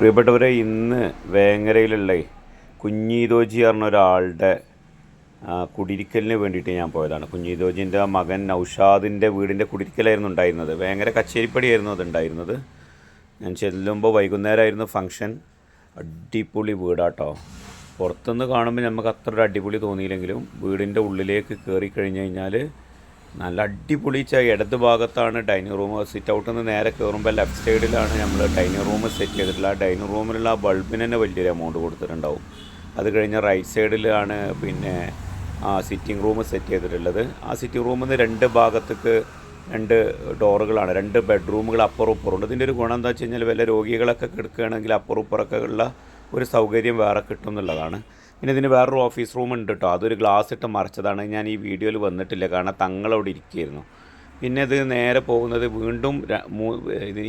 പ്രിയപ്പെട്ടവരെ ഇന്ന് വേങ്ങരയിലുള്ള കുഞ്ഞീതോജി പറഞ്ഞ ഒരാളുടെ ആ, കുടിരിക്കലിന് വേണ്ടിയിട്ട് ഞാൻ പോയതാണ്. കുഞ്ഞീതോജിന്റെ മകൻ നൗഷാദിന്റെ വീടിന്റെ കുടിരിക്കലായിരുന്നു ഉണ്ടായിരുന്നത്. വേങ്ങര കച്ചേരിപ്പടിയായിരുന്നു അത് ഞാൻ ചെല്ലുമ്പോൾ വൈകുന്നേരമായിരുന്നു ഫങ്ഷൻ അടിപൊളി വീടാട്ടോ. പുറത്തുനിന്ന് കാണുമ്പോൾ നമുക്ക് അത്ര ഒരു അടിപൊളി തോന്നിയില്ലെങ്കിലും വീടിന്റെ ഉള്ളിലേക്ക് കയറി കഴിഞ്ഞ് കഴിഞ്ഞാൽ നല്ല അടിപൊളി ഇടത് ഭാഗത്താണ് ഡൈനിങ് റൂം സിറ്റ് ഔട്ടിൽ നിന്ന് നേരെ കയറുമ്പോൾ ലെഫ്റ്റ് സൈഡിലാണ് നമ്മൾ ഡൈനിങ് റൂം സെറ്റ് ചെയ്തിട്ടുള്ള. ആ ഡൈനിങ് റൂമിലുള്ള ആ ബൾബിന് തന്നെ വലിയൊരു എമൗണ്ട് കൊടുത്തിട്ടുണ്ടാവും. അത് കഴിഞ്ഞ് റൈറ്റ് സൈഡിലാണ് പിന്നെ ആ സിറ്റിംഗ് റൂം സെറ്റ് ചെയ്തിട്ടുള്ളത്. ആ സിറ്റിംഗ് റൂമിൽ നിന്ന് രണ്ട് ഭാഗത്തേക്ക് രണ്ട് ഡോറുകളാണ് രണ്ട് ബെഡ്റൂമുകൾ അപ്പുറം ഇപ്പുറം ഇതിന്റെ ഒരു ഗുണം എന്താ വെച്ച് കഴിഞ്ഞാൽ വല്ല രോഗികളൊക്കെ കിടക്കുകയാണെങ്കിൽ അപ്പുറം ഇപ്പുറമൊക്കെ ഉള്ള ഒരു സൗകര്യം വേറെ കിട്ടും എന്നുള്ളതാണ് പിന്നെ ഇതിന് വേറൊരു ഓഫീസ് റൂം ഉണ്ട് കേട്ടോ അതൊരു ഗ്ലാസ് ഇട്ട് മറിച്ചതാണ്. ഞാൻ ഈ വീഡിയോയിൽ വന്നിട്ടില്ല. കാരണം തങ്ങളവിടെ ഇരിക്കുകയായിരുന്നു. പിന്നെ ഇത് നേരെ പോകുന്നത് വീണ്ടും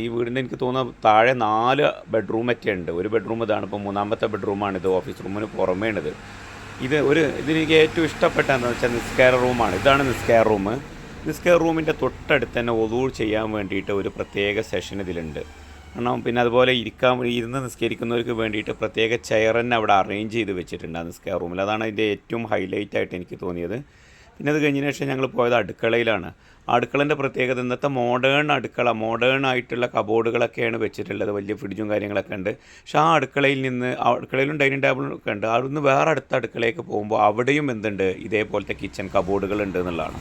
ഈ വീടിന്റെ എനിക്ക് തോന്നുന്നു താഴെ നാല് ബെഡ്റൂം ഒക്കെ ഉണ്ട്. ഒരു ബെഡ്റൂം ഇതാണ്. ഇപ്പോൾ മൂന്നാമത്തെ ബെഡ്റൂമാണ് ഇത് ഓഫീസ് റൂമിന് പുറമേണത്. ഇത് ഒരു ഇതിനെനിക്ക് ഏറ്റവും ഇഷ്ടപ്പെട്ട എന്താണെന്ന് വെച്ചാൽ നിസ്കാര റൂമാണ് ഇതാണ് നിസ്കാര റൂം നിസ്കാര റൂമിന്റെ തൊട്ടടുത്ത് തന്നെ ഒതൂൾ ചെയ്യാൻ വേണ്ടിയിട്ട് ഒരു പ്രത്യേക സെഷൻ ഇതിലുണ്ട്. കാരണം പിന്നെ അതുപോലെ ഇരിക്കാൻ ഇരുന്ന് നിസ്കരിക്കുന്നവർക്ക് വേണ്ടിയിട്ട് പ്രത്യേക ചെയർ തന്നെ അവിടെ അറേഞ്ച് ചെയ്ത് വെച്ചിട്ടുണ്ട് ആ നിസ്കാര റൂമിൽ അതാണ് അതിന്റെ ഏറ്റവും ഹൈലൈറ്റ് ആയിട്ട് എനിക്ക് തോന്നിയത്. പിന്നെ അത് കഴിഞ്ഞതിന് ശേഷം ഞങ്ങൾ പോയത് അടുക്കളയിലാണ്. അടുക്കളന്റെ പ്രത്യേകത ഇന്നത്തെ മോഡേൺ അടുക്കള മോഡേൺ ആയിട്ടുള്ള കബോർഡുകളൊക്കെയാണ് വെച്ചിട്ടുള്ളത്. വലിയ ഫ്രിഡ്ജും കാര്യങ്ങളൊക്കെ ഉണ്ട്. പക്ഷെ ആ അടുക്കളയിൽ നിന്ന് അടുക്കളയിലും ഡൈനിങ് ടേബിളും ഒക്കെ ഉണ്ട്. അവിടുന്ന് വേറെ അടുത്ത അടുക്കളയിലേക്ക് പോകുമ്പോൾ അവിടെയും എന്തുണ്ട്? ഇതേപോലത്തെ കിച്ചൺ കബോർഡുകൾ ഉണ്ട് എന്നുള്ളതാണ്.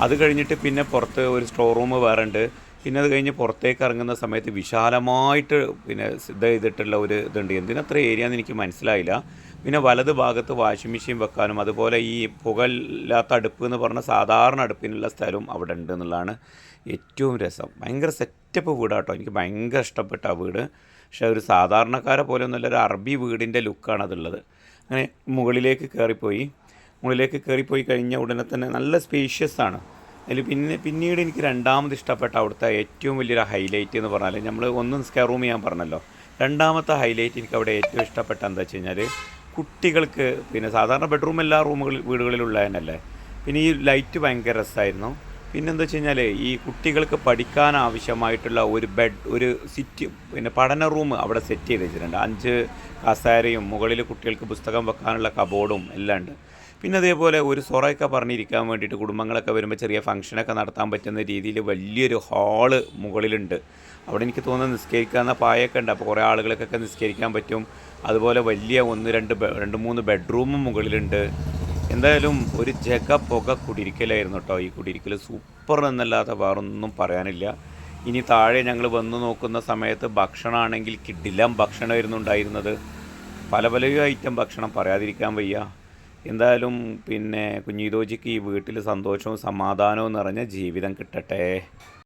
അത് കഴിഞ്ഞിട്ട് പിന്നെ പുറത്ത് ഒരു സ്റ്റോർ റൂം വേറെ ഉണ്ട്. പിന്നെ അത് കഴിഞ്ഞ് പുറത്തേക്ക് ഇറങ്ങുന്ന സമയത്ത് വിശാലമായിട്ട് പിന്നെ ഇത് ചെയ്തിട്ടുള്ള ഒരു ഇതുണ്ട്. എന്തിനത്ര ഏരിയ എന്ന് എനിക്ക് മനസ്സിലായില്ല. പിന്നെ വലത് ഭാഗത്ത് വാഷിംഗ് മെഷീൻ വെക്കാനും അതുപോലെ ഈ പുകയില്ലാത്ത അടുപ്പ് എന്ന് പറഞ്ഞ സാധാരണ അടുപ്പിനുള്ള സ്ഥലവും അവിടെ ഉണ്ട് എന്നുള്ളതാണ് ഏറ്റവും രസം. ഭയങ്കര സെറ്റപ്പ് വീടാട്ടോ. എനിക്ക് ഭയങ്കര ഇഷ്ടപ്പെട്ട ആ വീട്. പക്ഷേ ഒരു സാധാരണക്കാരെ പോലെ ഒന്നുമല്ല ഒരു അറബി വീടിന്റെ ലുക്കാണ് അതുള്ളത്. അങ്ങനെ മുകളിലേക്ക് കയറിപ്പോയി. മുകളിലേക്ക് കയറിപ്പോയി കഴിഞ്ഞ ഉടനെ തന്നെ നല്ല സ്പേഷ്യസ് ആണ്. അതിൽ പിന്നെ പിന്നീട് എനിക്ക് രണ്ടാമത് ഇഷ്ടപ്പെട്ട അവിടുത്തെ ഏറ്റവും വലിയൊരു ഹൈലൈറ്റ് എന്ന് പറഞ്ഞാൽ നമ്മൾ ഒന്നും സ്കെയർ റൂം ചെയ്യാൻ പറഞ്ഞല്ലോ. രണ്ടാമത്തെ ഹൈലൈറ്റ് എനിക്ക് അവിടെ ഏറ്റവും ഇഷ്ടപ്പെട്ട എന്താ വെച്ച് കഴിഞ്ഞാൽ കുട്ടികൾക്ക് പിന്നെ സാധാരണ ബെഡ്റൂം എല്ലാ റൂമുകളിൽ വീടുകളിലുള്ള തന്നെയല്ലേ പിന്നെ ഈ ലൈറ്റ് ഭയങ്കര രസമായിരുന്നു പിന്നെ എന്താ വെച്ച് കഴിഞ്ഞാൽ ഈ കുട്ടികൾക്ക് പഠിക്കാൻ ആവശ്യമായിട്ടുള്ള ഒരു ബെഡ് ഒരു സിറ്റ് പിന്നെ പഠന റൂം അവിടെ സെറ്റ് ചെയ്ത് വെച്ചിട്ടുണ്ട്. അഞ്ച് കസേരയും മുകളിൽ കുട്ടികൾക്ക് പുസ്തകം വെക്കാനുള്ള കബോർഡും എല്ലാം ഉണ്ട്. പിന്നെ അതേപോലെ ഒരു സൊറയൊക്കെ പറഞ്ഞിരിക്കാൻ വേണ്ടിയിട്ട് കുടുംബങ്ങളൊക്കെ വരുമ്പോൾ ചെറിയ ഫംഗ്ഷനൊക്കെ നടത്താൻ പറ്റുന്ന രീതിയിൽ വലിയൊരു ഹാൾ മുകളിലുണ്ട്. അവിടെ എനിക്ക് തോന്നുന്നത് നിസ്കരിക്കാവുന്ന പായൊക്കെ ഉണ്ട്. അപ്പോൾ കുറേ ആളുകൾക്കൊക്കെ നിസ്കരിക്കാൻ പറ്റും. അതുപോലെ വലിയ ഒന്ന് രണ്ട് രണ്ട് മൂന്ന് ബെഡ്റൂമും മുകളിലുണ്ട്. എന്തായാലും ഒരു ജഗ പുക കുടിരിക്കലായിരുന്നു കേട്ടോ. ഈ കുടിരിക്കൽ സൂപ്പർ എന്നല്ലാതെ വേറൊന്നും പറയാനില്ല. ഇനി താഴെ ഞങ്ങൾ വന്നു നോക്കുന്ന സമയത്ത് ഭക്ഷണമാണെങ്കിൽ കിഡിലം ഭക്ഷണമായിരുന്നു ഉണ്ടായിരുന്നത്. പല പല ഐറ്റം ഭക്ഷണം പറയാതിരിക്കാൻ വയ്യ. എന്തായാലും പിന്നെ കുഞ്ഞിതോജിക്ക് ഈ വീട്ടിൽ സന്തോഷവും സമാധാനവും നിറഞ്ഞ ജീവിതം കിട്ടട്ടെ.